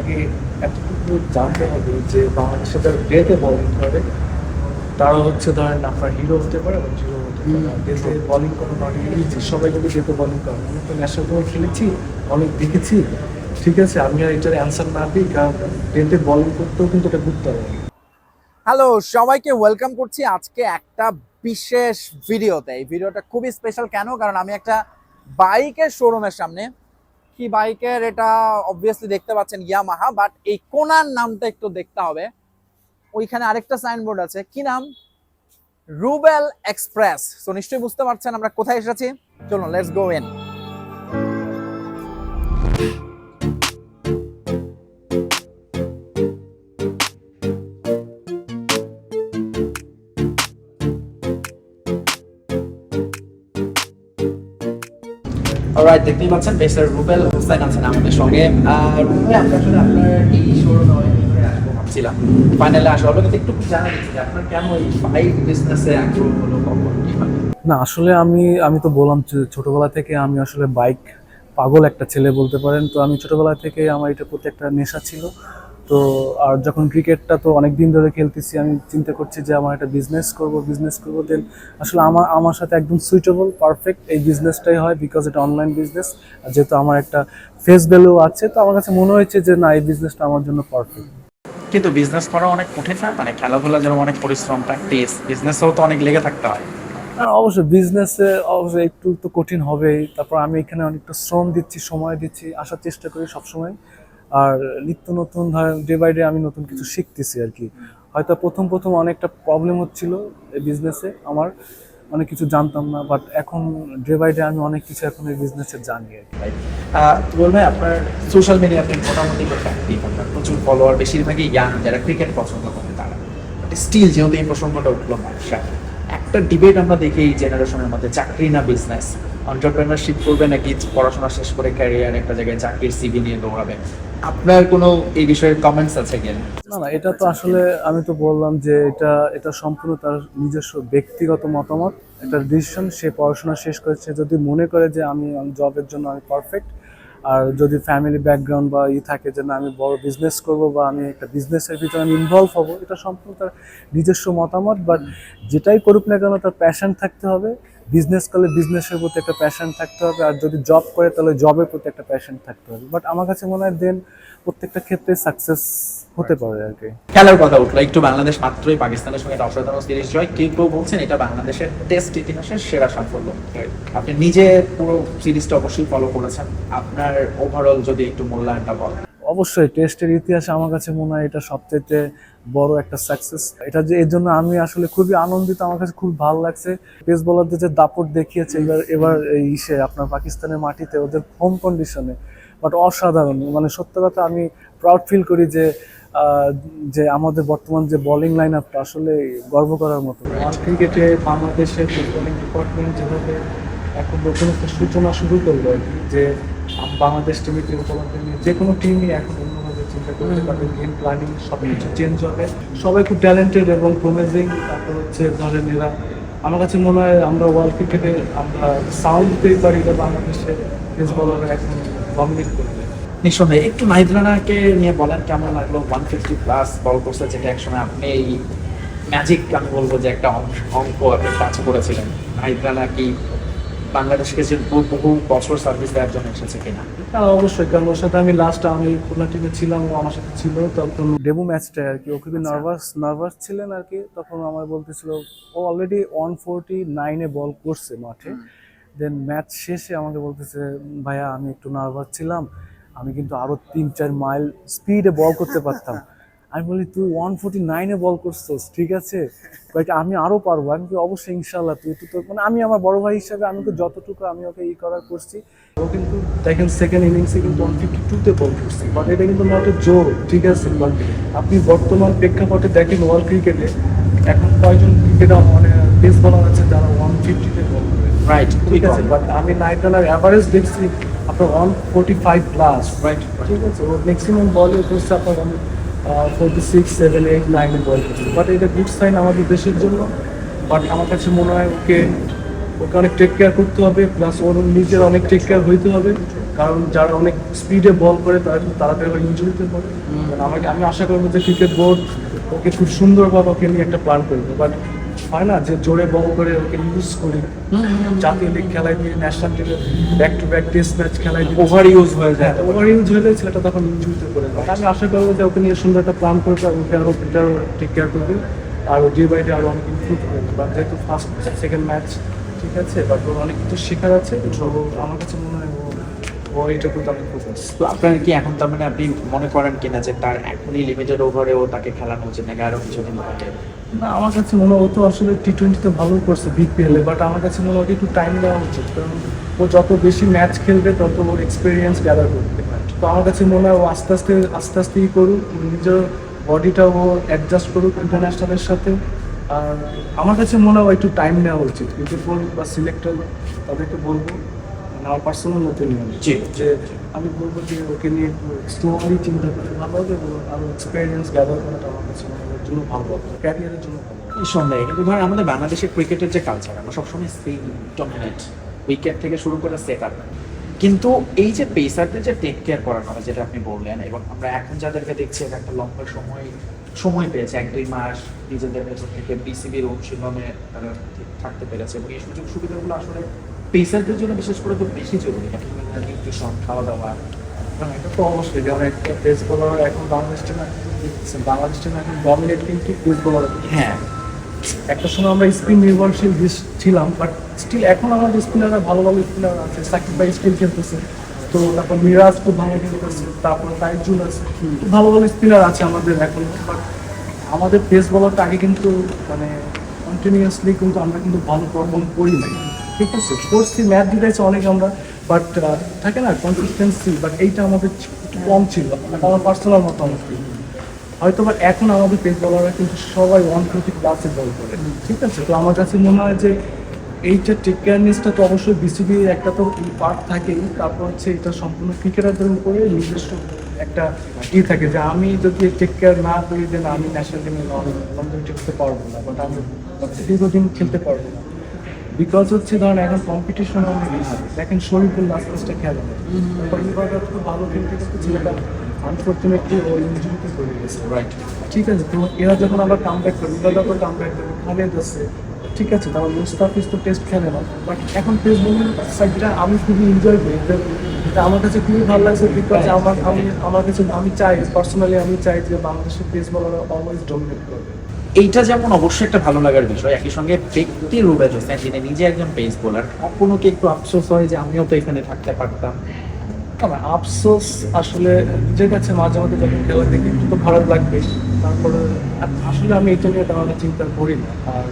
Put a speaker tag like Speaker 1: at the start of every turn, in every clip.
Speaker 1: আগে এতটুকু জানতে হবে যে বাংলাদেশে যারা ডেতে বলিং করে। তারা হচ্ছে ধরেন আপনার হিরো হতে পারে এবং জিরো হতে পারে। ডেতে বলিং করা নট ইজি সবাই যদি ডেতে বলিং করে। আমি তো ন্যাশনাল টিমে খেলেছি অনেক দেখেছি। ঠিক আছে আমি আর এটার অ্যান্সার না দিই কারণ ডেতে বলিং করতেও কিন্তু এটা ঘুরতে হবে।
Speaker 2: হ্যালো সবাইকে ওয়েলকাম করছি আজকে একটা বিশেষ ভিডিওতে এই ভিডিওটা খুবই স্পেশাল কেন? কারণ আমি একটা বাইকের শোরুমের সামনে কি বাইকের এটা অবভিয়াসলি দেখতে পাচ্ছেন ইয়ামাহা বাট এই কোনার নামটা একটু দেখতে হবে। ওইখানে আরেকটা সাইনবোর্ড আছে। কি নাম? রুবেল এক্সপ্রেস। তো নিশ্চয়ই বুঝতে পারছেন আমরা কোথায় এসেছি। চলুন লেটস গো ইন অলরাইট দেখতেই পাচ্ছেন, বেসার রুবেল হোসেন আছেন আমাদের সঙ্গে। আর ফাইনালে আসা হলো একটু জানা আপনার কেন বাইক বিজনেসে আগ্রহ
Speaker 1: না, আসলে আমি আমি তো বললাম ছোটবেলা থেকে আমি আসলে বাইক পাগল একটা ছেলে বলতে পারেন। তো আমি ছোটবেলা থেকে আমার এটা প্রতি একটা নেশা ছিল। তো আর যখন ক্রিকেটটা তো অনেক দিন ধরে খেলতেছি আমি চিন্তা করছি যে আমার একটা বিজনেস করব বিজনেস করব দেন আসলে আমার আমার সাথে একদম সুইটেবল পারফেক্ট এই বিজনেসটাই হয় বিকজ এটা অনলাইন বিজনেস আর যেহেতু আমার একটা ফেস ভ্যালু আছে তো আমার কাছে মনে হয়েছে যে না এই বিজনেসটা আমার জন্য পারফেক্ট
Speaker 3: কিন্তু বিজনেস করা অনেক কঠিন না মানে খেলাধুলা যেমন অনেক পরিশ্রম প্র্যাকটিস বিজনেসেও তো অনেক লেগে থাকতে হয়।
Speaker 1: হ্যাঁ, অবশ্যই বিজনেসে অবশ্যই একটু তো কঠিন হবেই। তারপর আমি এখানে অনেকটা শ্রম দিচ্ছি সময় দিচ্ছি আসার চেষ্টা করি সবসময়। আর নিত্য নতুন ধরেন ডে বাই ডে আমি নতুন কিছু শিখতেছি আর কি। হয়তো প্রথম প্রথম অনেকটা প্রবলেম হচ্ছিল এই বিজনেসে আমার, অনেক কিছু জানতাম না বাট এখন ডে বাই ডে আমি অনেক কিছু এখন এই বিজনেসে জানি আর কি।
Speaker 3: বলবে আপনার সোশ্যাল মিডিয়াতে মোটামুটি অ্যাক্টিভ প্রচুর ফলোয়ার বেশিরভাগই ইয়াং যারা ক্রিকেট পছন্দ করে তারা। স্টিল যেহেতু এই প্রসঙ্গটা উঠল ব্যবসা একটা ডিবেট আমরা দেখি এই জেনারেশনের মধ্যে, চাকরি না বিজনেস অন্টারপ্রেনারশিপ করবে নাকি পড়াশোনা শেষ করে ক্যারিয়ার একটা জায়গায় চাকরির সিভি নিয়ে দৌড়াবে? আপনার কোনো এই বিষয়ে কমেন্টস আছে কি
Speaker 1: না না, এটা তো আসলে আমি তো বললাম যে এটা এটা সম্পূর্ণ তার নিজস্ব ব্যক্তিগত মতামত। একটা ডিসিশন সে পড়াশোনা শেষ করেছে যদি মনে করে যে আমি জবের জন্য আমি পারফেক্ট আর যদি ফ্যামিলি ব্যাকগ্রাউন্ড বা ই থাকে যে না, আমি বড় বিজনেস করব বা আমি একটা বিজনেসের ভিতরে আমি ইনভলভ হব, এটা সম্পূর্ণ তার নিজস্ব মতামত বাট যেটাই করুক না কেন তার প্যাশন থাকতে হবে। বিজনেস করলে বিজনেসের প্রতি একটা প্যাশন থাকতে হবে আর যদি জব করে তাহলে জবের প্রতি একটা প্যাশন থাকতে হবে। বাট আমার কাছে মনে হয় দেন প্রত্যেকটা ক্ষেত্রে সাকসেস হতে পারে আর কি।
Speaker 3: খেলার কথা উঠল একটু বাংলাদেশ মাত্রই পাকিস্তানের সঙ্গে একটা অসাধারণ সিরিজ জয়। কেউ কেউ বলছেন এটা বাংলাদেশের টেস্ট ইতিহাসের সেরা সাফল্য। আপনি নিজে পুরো সিরিজটা অবশ্যই ফলো করেছেন। আপনার ওভারঅল যদি একটু মূল্যায়নটা বলেন।
Speaker 1: অবশ্যই টেস্টের ইতিহাসে আমার কাছে মনে হয় এটা সবচেয়ে বড় একটা সাকসেস এটা যে এর জন্য আমি আসলে খুবই আনন্দিত, আমার কাছে খুব ভালো লাগছে। পেস বোলারদের যে দাপট দেখিয়েছে, এবার এবার ইসে আপনার পাকিস্তানের মাটিতে ওদের হোম কন্ডিশনে বাট অসাধারণ মানে সত্য কথা আমি প্রাউড ফিল করি যে যে আমাদের বর্তমান যে বোলিং লাইন আপটা আসলে গর্ব করার মতো। ক্রিকেটে বাংলাদেশের বোলিং ডিপার্টমেন্ট যেভাবে এখন নতুন একটা সূচনা শুরু করল যে বাংলাদেশ টিমের যে উপলব্ধি নিয়ে যে কোনো টিমই এখন অন্যভাবে চিন্তা করতে পারবে গেম প্ল্যানিং সব কিছু চেঞ্জ হবে। সবাই খুব ট্যালেন্টেড এবং প্রমেজিং তারপর হচ্ছে ধরেন এরা আমার কাছে মনে হয় আমরা ওয়ার্ল্ড ক্রিকেটে আমরা সাউন্ড দিতেই পারি যে বাংলাদেশের পেস বলাররা এখন ডমিনেট করবে।
Speaker 3: নিঃসন্দেহে একটু নাহিদরানাকে নিয়ে বলেন কেমন লাগল? ওয়ান ফিফটি প্লাস বল করছে যেটা একসময় আপনি এই ম্যাজিক আমি বলব যে একটা অঙ্ক আপনি টাচ করেছিলেন। নাহিদ কি বাংলাদেশকে যে বহু বছর সার্ভিস দেওয়ার জন্য এসেছে কিনা?
Speaker 1: হ্যাঁ অবশ্যই কারণ ওর সাথে আমি লাস্ট আমি খুলনা টিমে ছিলাম ও আমার সাথে ছিল তখন ডেবু ম্যাচটা আর কি। ও খুবই নার্ভাস নার্ভাস ছিলেন আর কি। তখন আমার বলতেছিল ও অলরেডি ওয়ান ফোরটি নাইনে বল করছে মাঠে। দেন ম্যাচ শেষে আমাকে বলতেছে ভাইয়া আমি একটু নার্ভাস ছিলাম। আমি কিন্তু আরও তিন চার মাইল স্পিডে বল করতে পারতাম। আমি বলি তুই ওয়ান ফোর্টি নাইনে বল করছিস ঠিক আছে? বাট আমি আরও পারব আমি কি অবশ্যই ইনশাল্লাহ তুই তো তোর মানে আমি আমার বড় ভাই হিসাবে আমি তো যতটুকু আমি ওকে ই করার করছি ও কিন্তু দেখেন সেকেন্ড ইনিংসে কিন্তু ওয়ান ফিফটি টুতে বল করছে। বাট এটা কিন্তু নট এ জোর ঠিক আছে? বাট আপনি বর্তমান প্রেক্ষাপটে দেখেন ওয়ার্ল্ড ক্রিকেটে এখন কয়জন ক্রিকেটার মানে পেস বলার আছে যারা ওয়ান ফিফটিতে বল করে?
Speaker 3: রাইট
Speaker 1: ঠিক আছে? বাট আমি নাইট রানার অ্যাভারেজ দেখছি আপনার one forty five plus right ঠিক আছে? ও ম্যাক্সিমাম বলে করছে আপনার ফোর্টি সিক্স সেভেন এইট নাইনে বল করছে বাট এটা গুড সাইন আমাদের দেশের জন্য। বাট আমার কাছে মনে হয় ওকে ওকে অনেক টেক কেয়ার করতে হবে। প্লাস ওর নিজের অনেক টেক কেয়ার হইতে হবে।
Speaker 4: কারণ যারা অনেক স্পিডে বল করে তারা খুব তাড়াতাড়ি ইঞ্জুরিতে পড়ে আমাকে আমি আশা করব যে ক্রিকেট বোর্ড ওকে খুব সুন্দরভাবে ওকে নিয়ে একটা প্ল্যান করবে। বাট হয় না যে জোরে বল করে ওকে ইউজ করি। জাতীয় লিগ খেলায় দিয়ে ন্যাশনাল টিমে back to back test match খেলায় দিয়ে।
Speaker 3: ওভার ইউজ হয়ে যায়।
Speaker 4: ওভার ইউজ হয়ে হলে ছেলেটা তখন ইনজুরিতে পড়ে যায়। আমি আশা করব যে ওকে নিয়ে সুন্দর একটা প্ল্যান করবে আর ওকে আরও বেটার টেক কেয়ার করবে। আর ডে বাই ডে আরও অনেক ইমপ্রুভ করবে বা যেহেতু ফার্স্ট সেকেন্ড ম্যাচ ঠিক আছে বাট ওর অনেক কিছু শেখার আছে। তো আমার কাছে মনে হয়
Speaker 3: তো আপনার কি এখন তার মানে আপনি মনে করেন কিনা যে তার এখনই লিমিটেড ওভারেও তাকে খেলানো উচিত নাকি আরও কিছুদিন পরে
Speaker 4: না, আমার কাছে মনে হয় ও তো আসলে টি টোয়েন্টিতে ভালো করছে বিপিএল বাট আমার কাছে মনে হয় একটু টাইম দেওয়া উচিত, কারণ ও যত বেশি ম্যাচ খেলবে, তত ওর এক্সপিরিয়েন্স গ্যাদার করবে তো আমার কাছে মনে হয় ও আস্তে আস্তে আস্তে আস্তেই করুক নিজের বডিটা ও অ্যাডজাস্ট করুক ইন্টারন্যাশনালের সাথে। আর আমার কাছে মনে হয় একটু টাইম নেওয়া উচিত বোর্ড বা সিলেক্টর তাদেরকে বলব। আমার পার্সোনাল ওপিনিয়ন
Speaker 3: জি।
Speaker 4: যে আমি বলব যে ওকে নিয়ে স্লোলি চিন্তা করতে ভালো হবে এবং আরও এক্সপিরিয়েন্স গ্যাদার করাটা আমার কাছে হয় জন্য ভালো হবে ক্যারিয়ারের জন্য ভালো।
Speaker 3: নিঃসন্দেহে কিন্তু ধরেন আমাদের বাংলাদেশের ক্রিকেটের যে কালচার আমরা সবসময় স্পিন ডমিনেট উইকেট থেকে শুরু করে সেট আপ কিন্তু এই যে পেসারদের যে টেক কেয়ার করার কথা যেটা আপনি বললেন এবং আমরা এখন যাদেরকে দেখছি এটা একটা লম্বা সময় সময় পেয়েছে এক দুই মাস নিজেদের ভেতর থেকে বিসিবির অনুশীলনে তারা থাকতে পেরেছে। এবং এই সুযোগ সুবিধাগুলো আসলে পেসারদের জন্য বিশেষ করে খুব বেশি জরুরি। নিউট্রিশন খাওয়া দাওয়া
Speaker 4: হ্যাঁ, এটা তো অবশ্যই যেমন একটা পেস বোলার এখন বাংলাদেশ টিমে বাংলাদেশ টিমে এখন ডমিনেট কিন্তু পেস বোলার
Speaker 3: হ্যাঁ।
Speaker 4: একটা সময় আমরা স্পিন নির্ভরশীল ছিলাম বাট স্টিল এখন আমাদের স্পিনাররা ভালো ভালো স্পিনার আছে সাকিব ভাই স্টিল খেলতেছে। তো তারপর মিরাজ খুব ভালো খেলতেছে তারপর তাইজুল আছে ভালো ভালো স্পিনার আছে আমাদের এখন। বাট আমাদের পেস বলারটা আগে কিন্তু মানে কন্টিনিউয়াসলি কিন্তু আমরা কিন্তু ভালো পারফর্ম করি নাই। ঠিক আছে করছি ম্যাচ জিতেছে অনেক আমরা বাট থাকে না কনসিস্টেন্সি বাট এইটা আমাদের একটু কম ছিল আমার পার্সোনাল মতামত। হয়তো বা এখন আমাদের পেস বলাররা কিন্তু সবাই ওয়ান ফিফটি প্লাসে বল করে, ঠিক আছে? তো আমার কাছে মনে হয় যে এইটা টেক কেয়ারনেসটা তো অবশ্যই বিসিবি একটা তো পার্ট থাকেই, তারপর হচ্ছে এটা সম্পূর্ণ ক্রিকেটারদের উপরে নিজস্ব একটা ই থাকে যে আমি যদি টেক কেয়ার না করি যে না আমি ন্যাশনাল টিমে লন্ডন খেলতে পারব না বাট আমি দীর্ঘদিন খেলতে পারব না। বিকজ হচ্ছে ধরেন এখন কম্পিটিশন অনেক বেশি। দেখেন শরীফুল লাস্ট ম্যাচটা খেলে খুব ভালো খেলতে খেলতে ছেলেটা আনফর্চুনেটলি ও ইঞ্জুরিতে পড়ে গেছে।
Speaker 3: রাইট
Speaker 4: ঠিক আছে তো এরা যখন আবার কাম ব্যাক করবে যখন কাম ব্যাক করবে খালেদ আছে ঠিক আছে তারপর মুস্তাফিজ তো টেস্ট খেলে না বাট এখন টেস্ট বোলিং সাইডটা আমি খুবই এনজয় করি। এটা- আমার কাছে খুবই ভালো লাগছে বিকজ আমার আমি আমার কাছে আমি চাই পার্সোনালি আমি চাই যে বাংলাদেশের পেস বলার অলওয়েজ ডমিনেট করবে।
Speaker 3: এইটা যেমন অবশ্যই একটা ভালো লাগার বিষয়, একই সঙ্গে ব্যক্তি রুবেল হোসেন যিনি নিজে একজন পেস বোলার কখনো কি একটু আফসোস হয় যে আমিও তো এখানে থাকতে পারতাম।
Speaker 4: আফসোস আসলে নিজের কাছে মাঝে মাঝে যখন খেলা দেখি, একটু তো খারাপ লাগবে। তারপরে আসলে আমি এটা নিয়ে তেমন চিন্তা করি না। আর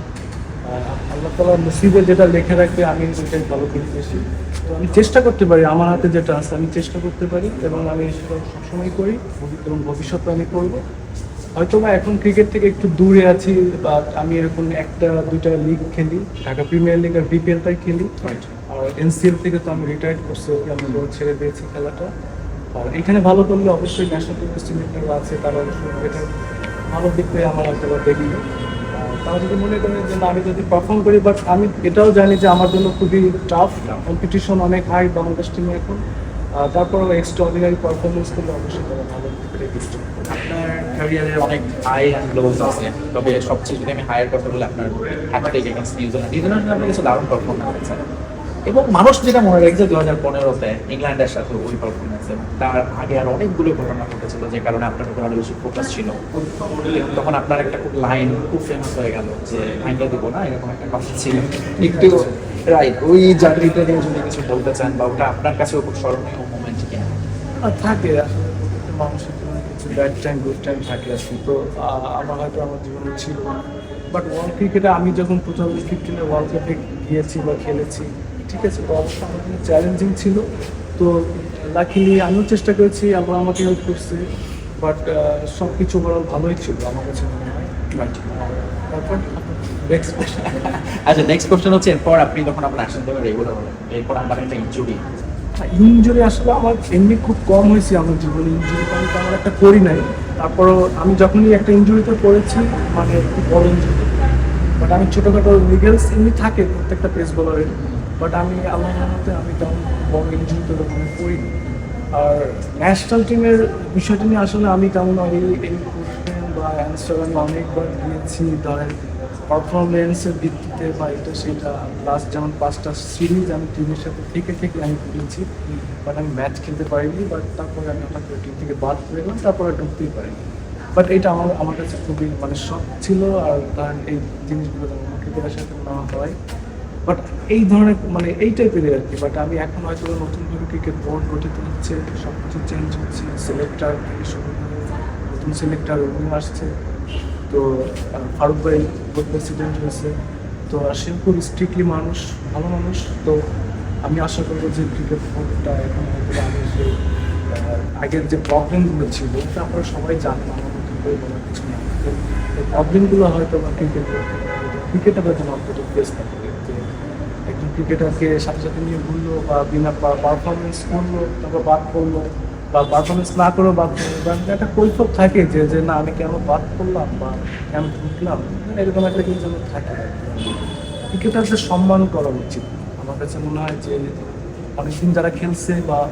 Speaker 4: আল্লাহ তালা নসিবে যেটা লেখে রাখবে, আমি সেটাই ভালো করি বেশি তো আমি চেষ্টা করতে পারি, আমার হাতে যেটা আছে আমি চেষ্টা করতে পারি এবং আমি সেটা সবসময় করি এবং ভবিষ্যতে আমি করব। হয়তো বা এখন ক্রিকেট থেকে একটু দূরে আছি বা আমি এরকম একটা দুইটা লিগ খেলি। ঢাকা প্রিমিয়ার লিগ আর বিপিএলটাই খেলি। আর এনসিএল থেকে তো আমি রিটায়ার্ড করছি আমি বড় ছেড়ে দিয়েছি খেলাটা। আর এখানে ভালো করলে অবশ্যই ন্যাশনাল সিলেক্টর আছে তারা এটা ভালো দিকটাই আমার একটা দেখবে। আর তারা যদি মনে করেন যে না, আমি যদি পারফর্ম করি বাট আমি এটাও জানি যে আমার জন্য খুবই টাফ কম্পিটিশন অনেক হাই বাংলাদেশ টিমে এখন। তারপর এক্সট্রা অর্ডিনারি পারফরমেন্স করলে অবশ্যই তারা ভালো
Speaker 3: আপনার ক্যারিয়ারে অনেক হাই অ্যান্ড লোজ আছে। তবে সবচেয়ে যদি আমি হায়ার কথা বলি আপনার হ্যাট্রিক এগেন্স্ট নিউজিল্যান্ড নিউজিল্যান্ডে আপনি কিছু দারুণ পারফরমেন্স এবং মানুষ যেটা মনে রেখেছে দু হাজার পনেরোতে ইংল্যান্ডের সাথে ওই পারফরমেন্স এবং তার আগে আর অনেকগুলো ঘটনা ঘটেছিল যে কারণে আপনার উপর আরও বেশি ফোকাস ছিল। তখন আপনার একটা খুব লাইন খুব ফেমাস হয়ে গেল যে ভাঙ্গে দিব না এরকম একটা কথা ছিল। একটু রাইট ওই জার্নিতে নিয়ে যদি কিছু বলতে চান বা ওটা আপনার কাছেও খুব স্মরণীয় মোমেন্ট কিনা
Speaker 4: থাকে আসলে মানুষের জীবনে কিছু ব্যাড টাইম গুড টাইম থাকে কি তো আমার হয়তো আমার জীবনে ছিল বাট ওয়ার্ল্ড ক্রিকেটে আমি যখন টু থাউজেন্ড ফিফটিনে ওয়ার্ল্ড কাপে গিয়েছি বা খেলেছি ঠিক আছে তো অবশ্যই আমার জন্য চ্যালেঞ্জিং ছিল। তো লাকিলি আমিও চেষ্টা করেছি আল্লাহ আমাকে হেল্প করছে। বাট সব কিছু ওভারঅল ভালোই ছিল আমার কাছে মনে হয়। তারপর নেক্সট কোয়েশ্চেন
Speaker 3: আচ্ছা নেক্সট কোশ্চেন হচ্ছে, এরপর আপনি যখন আপনার ন্যাশনাল টিমে রেগুলার হলেন এরপর আপনার একটা ইনজুরি
Speaker 4: ইঞ্জুরি আসলে আমার এমনি খুব কম হয়েছে আমার জীবনে ইঞ্জুরি আমি তেমন একটা করি নাই। তারপরও আমি যখনই একটা ইঞ্জুরিতে পড়েছি মানে খুব বড় ইঞ্জুরি বাট আমি ছোটোখাটো লিগেলস এমনি থাকে প্রত্যেকটা পেস বলারের। বাট আমি আল্লাহ রহমতে আমি তেমন বড় ইঞ্জুরি তো ওখানে পড়িনি। আর ন্যাশনাল টিমের বিষয়টা নিয়ে আসলে আমি তেমন কোশ্চেন বা অ্যান্সার আমি অনেকবার দিয়েছি ধরেন পারফরমেন্সের ভিত্তিতে বা এটা সেটা লাস্ট যেমন পাঁচটা সিরিজ আমি টিমের সাথে থেকে থেকে আমি খেলেছি। বাট আমি ম্যাচ খেলতে পারিনি বাট তারপরে আমি হঠাৎ করে টিম থেকে বাদ পড়ে গেলাম তারপরে ঢুকতেই পারিনি। বাট এটা আমার আমার কাছে খুবই মানে শখ ছিল আর ধরেন এই জিনিসগুলো ক্রিকেটের সাথে না হয়। বাট এই ধরনের মানে এই টাইপের আর কি বাট আমি এখন হয়তো নতুনভাবে ক্রিকেট বোর্ড গঠিত হচ্ছে সব কিছু চেঞ্জ হচ্ছে সিলেক্টার থেকে শুরু করে নতুন সিলেক্টার উনি আসছে। তো ফারুক ভাই প্রেসিডেন্ট হয়েছে। তো সে খুব স্ট্রিক্টলি মানুষ, ভালো মানুষ। তো আমি আশা করব যে ক্রিকেট বোর্ডটা এখন যে আগের যে প্রবলেমগুলো ছিল এটা আপনারা সবাই জানেন, আমার মতো করে কিছু না এই প্রবলেমগুলো হয়তো বা ক্রিকেট ক্রিকেটারদের জন্য অন্তত ফেস থাকে যে একজন ক্রিকেটারকে সাথে সাথে নিয়ে ঘুরলো বা বিনা পারফরমেন্স করল, তারপর বাদ করল বা পারফরমেন্স না বাদ বা একটা কৈফত থাকে যে যে না, আমি কেন বাদ করলাম বা কেন ঢুকলাম এরকম একটা কিন্তু থাকে। ক্রিকেটারদের সম্মান করা উচিত। আমার কাছে মনে হয় যে, অনেকদিন যারা খেলছে বা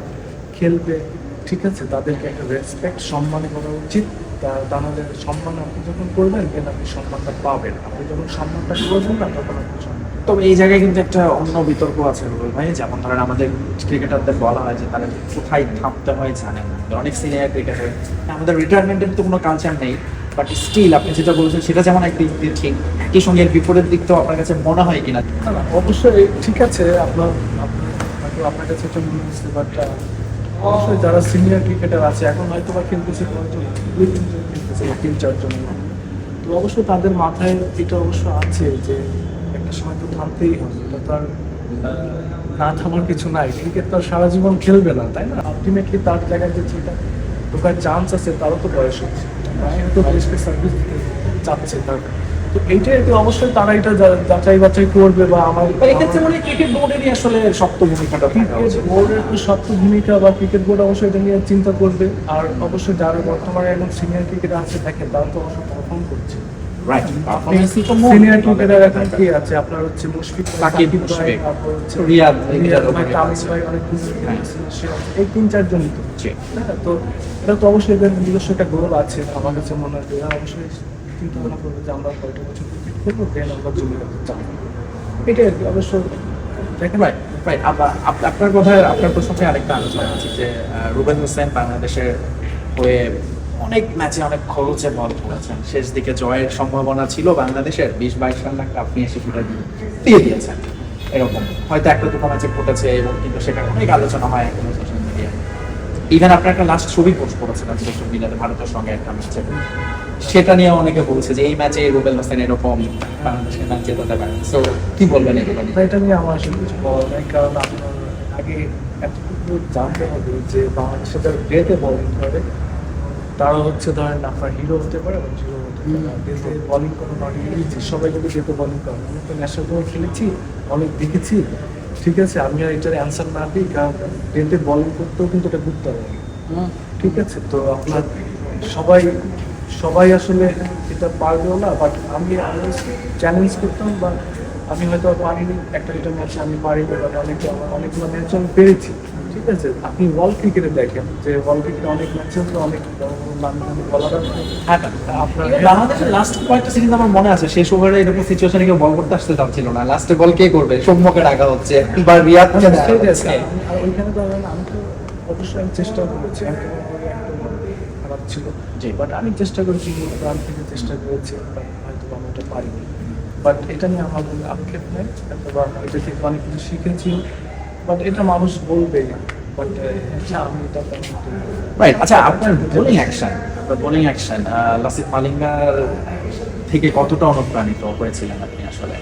Speaker 4: খেলবে, ঠিক আছে, তাদেরকে একটা রেসপেক্ট সম্মান করা উচিত। তা- তা নাহলে সম্মান আপনি যখন করবেন দেন আপনি সম্মানটা পাবেন। আপনি যখন সম্মানটা করবেন না, তখন আপনি সম্মান
Speaker 3: তবে এই জায়গায় কিন্তু একটা অন্য বিতর্ক আছে রুবেল ভাই যেমন ধরেন আমাদের ক্রিকেটারদের বলা হয় যে তারা কোথায় থামতে হয় জানে না অনেক সিনিয়র ক্রিকেটার আমাদের রিটায়ারমেন্টের তো কোনো কালচার নেই বাট স্টিল আপনি যেটা বলছেন সেটা যেমন একদিক দিয়ে ঠিক একই সঙ্গে এর বিপরীত দিক তো আপনার কাছে মনে হয় কিনা
Speaker 4: অবশ্যই ঠিক আছে আপনার আপনার কাছে এটা মনে হচ্ছে বাট অবশ্যই যারা সিনিয়র ক্রিকেটার আছে এখন হয়তো বা খেলতেছে তিন চারজন তো অবশ্যই তাদের মাথায় এটা অবশ্য আছে যে একটা সময় তো থামতেই হবে এটা তো আর না থামার কিছু নাই। ক্রিকেট তো আর সারা জীবন খেলবে না তাই না? আলটিমেটলি তার জায়গায় যে যেটা ঢোকার চান্স আছে তারও তো বয়স হচ্ছে। সে তো দেশকে সার্ভিস দিতে চাচ্ছে তার। তো এইটাই তো অবশ্যই তারা এটা যাচাই বাছাই করবে বা আমার
Speaker 3: এক্ষেত্রে মনে ক্রিকেট বোর্ডেরই আসলে শক্ত ভূমিকাটা
Speaker 4: ক্রিকেট বোর্ডের তো শক্ত ভূমিকা বা ক্রিকেট বোর্ড অবশ্যই এটা নিয়ে চিন্তা করবে। আর অবশ্যই যারা বর্তমানে এখন সিনিয়র ক্রিকেটার আছে দেখেন তারা তো অবশ্যই পারফর্ম করছে।
Speaker 3: রাইট পারফরমেন্সই তো
Speaker 4: সিনিয়র ক্রিকেটার এখন কি আছে। আপনার হচ্ছে মুশফিক
Speaker 3: সাকিব মুশফিক, রিয়াদ,
Speaker 4: তামিম ভাই অনেক। এই তিন তো। তো এটা তো অবশ্যই এদের নিজস্ব একটা গোল আছে। আমার কাছে মনে হয় এরা অবশ্যই চিন্তা ভাবনা করবে যে আমরা কয়টা বছর খেলব দেন আমরা জমি রাখতে চাই এটাই আর কি অবশ্য দেখেন।
Speaker 3: রাইট রাইট আপনার কথায় আপনার প্রসঙ্গে আরেকটা আলোচনা আছে যে রুবেল হোসেন বাংলাদেশের হয়ে অনেক ম্যাচে অনেক খরচে বল করেছেন। শেষ দিকে জয়ের সম্ভাবনা ছিল বাংলাদেশের। বিশ বাইশ রান লাগলে আপনি এসে সেটা দিয়ে দিয়েছেন। এরকম। হয়তো একটা দুটো ম্যাচে ঘটেছে এবং কিন্তু সেটা অনেক আলোচনা হয় এখন সোশ্যাল মিডিয়ায় ইভেন আপনার একটা লাস্ট ছবি পোস্ট করেছিলেন সোশ্যাল মিডিয়াতে ভারতের সঙ্গে একটা ম্যাচে সেটা নিয়ে অনেকে বলছে যে, এই ম্যাচে রুবেল হোসেন এরকম বাংলাদেশের ম্যাচ জেতাতে পারেন সো কি বলবেন এগুলো?
Speaker 4: এটা নিয়ে আমার আসলে কিছু বলার নাই, কারণ আপনার আগে এতটুকু জানতে হবে যে, বাংলাদেশে যারা ডেতে বলিং করে। তারা হচ্ছে ধরেন আপনার হিরো হতে পারে বা জিরো হতে পারে। বলিং কোনো নট সবাই যদি ডেতে বলিং করে আমি তো ন্যাশনাল খেলেছি অনেক দেখেছি। ঠিক আছে আমি আর এটার অ্যান্সার না দিই কারণ ডেতে বলিং করতেও কিন্তু এটা ঘুরতে হবে। ঠিক আছে তো আপনার সবাই সবাই আসলে এটা পারবেও না বাট আমি চ্যালেঞ্জ করতাম বা আমি হয়তো আর পারিনি একটা দুটো ম্যাচে আমি পারিনি বাট অনেক অনেকগুলো ম্যাচ আমি পেরেছি। ঠিক আছে আপনি ওয়ার্ল্ড ক্রিকেটে দেখেন যে ওয়ার্ল্ড ক্রিকেটে অনেক ম্যাচে অনেক
Speaker 3: বাংলাদেশের লাস্ট কয়েকটা সিরিজ আমার মনে আছে শেষ ওভারে এরকম সিচুয়েশনে কেউ বল করতে আসতে চাচ্ছিল না। লাস্টে বল কে করবে? সম্মুখে ডাকা হচ্ছে বা রিয়াদ
Speaker 4: আমি সেই আছে। আমি- আর ওইখানে তো আমি- আমি তো অবশ্যই আমি চেষ্টা করেছি আমি কেমন করে একটা খারাপ ছিল।
Speaker 3: জি।
Speaker 4: বাট আমি চেষ্টা করেছি প্রাণ থেকে চেষ্টা করেছি হয়তো আমি এটা পারিনি। বাট এটা নিয়ে আমার কোনো আক্ষেপ নেই অথবা এটা থেকে অনেক কিছু শিখেছি। বাট এটা মানুষ বলবে বাট আমি এটা
Speaker 3: রাইট আচ্ছা আপনার বোলিং অ্যাকশন আপনার বোলিং অ্যাকশন লাসিফ মালিঙ্গার থেকে কতটা অনুপ্রাণিত হয়েছিলেন আপনি আসলে?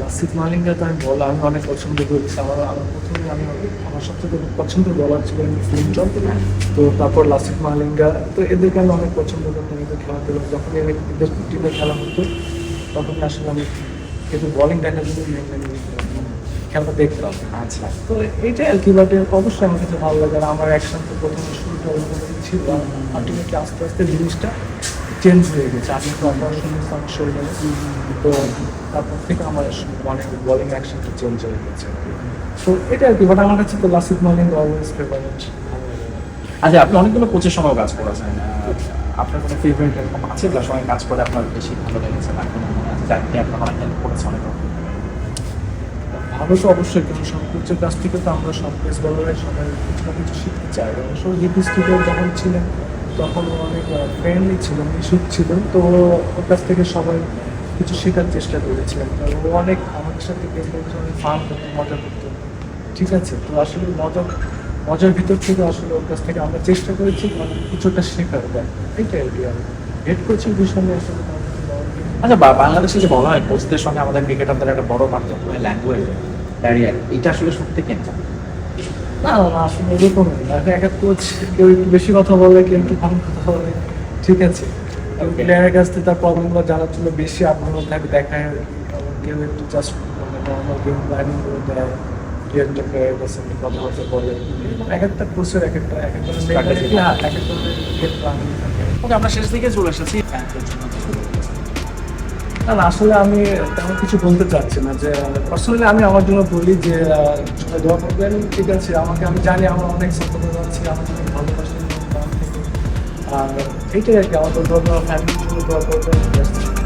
Speaker 4: লাসিত মালিঙ্গা তো আমি বলা আমি অনেক পছন্দ করেছি। আমার আমার প্রথমে আমি আমার সবথেকে পছন্দের বলার ছিল ফিল্মজন তো তারপর লাসিত মালিঙ্গা তো এদেরকে আমি অনেক পছন্দ করতাম এদের খেলা পেলাম যখন এদের টিমে খেলা হতো তখন আসলে আমি কিন্তু বলিং দেখার জন্য খেলাটা দেখতাম
Speaker 3: আচ্ছা।
Speaker 4: তো এইটাই আর কি বাট অবশ্যই আমার কাছে ভালো লাগে আমার তো প্রথমে শুরুটা ওইরকম ছিল। আলটিমেটলি আস্তে আস্তে জিনিসটা চেঞ্জ হয়ে গেছে। আমি তো অপারেশন শোল্ডারে তো তারপর থেকে আমার মানে বলিং অ্যাকশনটা চেঞ্জ হয়ে গেছে। তো এটা আর কি বাট আমার কাছে তো লাসিত মালিং অলওয়েজ ফেভারিট
Speaker 3: আচ্ছা আপনি অনেকগুলো কোচের সঙ্গেও কাজ করেছেন। আপনার কোনো ফেভারিট এরকম আছে? যার সঙ্গে কাজ করে আপনার বেশি ভালো লেগেছে বা কোনো মনে আছে? আপনার অনেক হেল্প করেছে অনেক রকম?
Speaker 4: ভালো তো অবশ্যই কিছু সব কোচের কাছ থেকে তো আমরা সব পেস বলারের সবাই কিছু না কিছু শিখতে চাই। অবশ্য হিপি স্টুডিও যখন ছিলেন, তখন অনেক ফ্রেন্ডলি ছিল মিশুক ছিল। তো ওর কাছ থেকে সবাই কিছু শেখার চেষ্টা করেছিলেন। আর ও অনেক আমাদের সাথে পেস বলার অনেক ফান করতো, মজা করতো। ঠিক আছে? তো আসলে মজা, মজার ভিতর থেকে আসলে ওর কাছ থেকে আমরা চেষ্টা করেছি কিছুটা শেখার। দেয় এইটাই আর কি আর হেড কোচিং বিষয়ে আসলে তেমন কিছু বলার নেই।
Speaker 3: আচ্ছা বা- বাংলাদেশে যে বলা হয় কোচদের সঙ্গে আমাদের ক্রিকেটারদের একটা বড় পার্থক্য হয় ল্যাঙ্গুয়েজ ব্যারিয়ার এটা আসলে সত্যি কেন
Speaker 4: না আসলে এরকম এক এক কোচ কেউ একটু বেশি কথা বলে কেউ একটু কম কথা বলে ঠিক আছে। প্লেয়ারের কাছ থেকে তার প্রবলেমগুলো জানার জন্য বেশি আগ্রহ থাকে দেখায়। কেউ একটু জাস্ট নর্মাল গেম প্ল্যানিং করে দেয় দু একটা প্লেয়ারের কাছে কথাবার্তা বলে। এক একটা কোচের এক একটা এক একটা হ্যাঁ এক একটা গেম প্ল্যানিং থাকে
Speaker 3: ওকে আমরা শেষ দিকে চলে এসেছি। ফ্যানদের জন্য।
Speaker 4: না না, আসলে আমি তেমন কিছু বলতে চাচ্ছি না যে পার্সোনালি আমি আমার জন্য বলি যে সবাই দোয়া করবেন ঠিক আছে আমাকে আমি জানি আমার অনেক সফলতা আছে আমার জন্য ভালোবাসেন আর এইটাই আর কি আমার দোয়া ফ্যামিলির জন্য দোয়া করবেন.